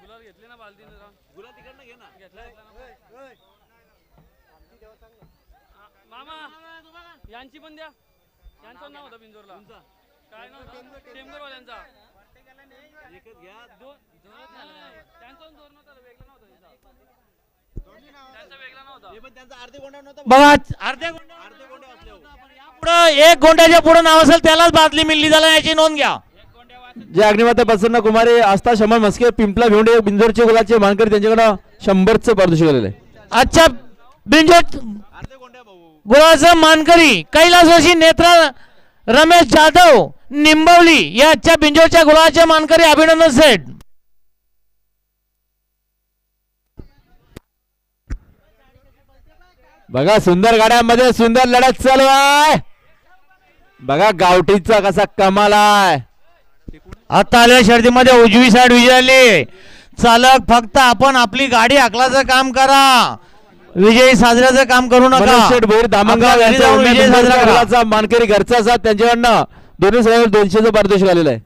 गुलाल घेतले ना बालदीने जरा. गुलाल तिकडनं घे ना. घेतला घेतला ना. आ, मामा यांची पण द्या. यांचं नाव होतं बिंजोरला. काय नाव होतं? टेमगरवाल्यांचा एकच घ्या. दोन त्यांचा दोन नव्हता वेगळा नव्हता त्यांचा. त्यांचा वेगळा नव्हता. हे पण त्यांचा अर्धे गोंडा नव्हता बघा अर्ध्या अर्धे गोंडे असले हो. पुढं एक गोंड्याच्या पुढे नाव असेल त्यालाच बादली मिळली झाला याची नोंद घ्या. जे अग्निमाता प्रसन्न कुमारी आस्था शमन मस्के पिंपला भिवंडे बिंजोरचे गुलाचे मानकरी त्यांच्याकडं शंभरचं पारितोषिक आलेलं आहे. आजच्या बिंजोट गुळाचं मानकरी कैलास जोशी नेत्रा रमेश जाधव निंबवली या आजच्या बिंजोरच्या गुळाचे मानकरी अभिनंदन सेठ. बघा सुंदर गाड्यांमध्ये सुंदर लढत चालू आहे. बघा गावठीचा कसा कमाल आहे. आता आलेल्या शर्यतीमध्ये उजवी साईड विजयाली. चालक फक्त आपण आपली गाडी हाकलाचं काम करा. विजयी साजऱ्याचं काम करू नका. मानकरी घरचा त्यांच्याकडनं दोन्ही सगळ्यांवर दोनशेचं पारितोषिक आलेलं आहे.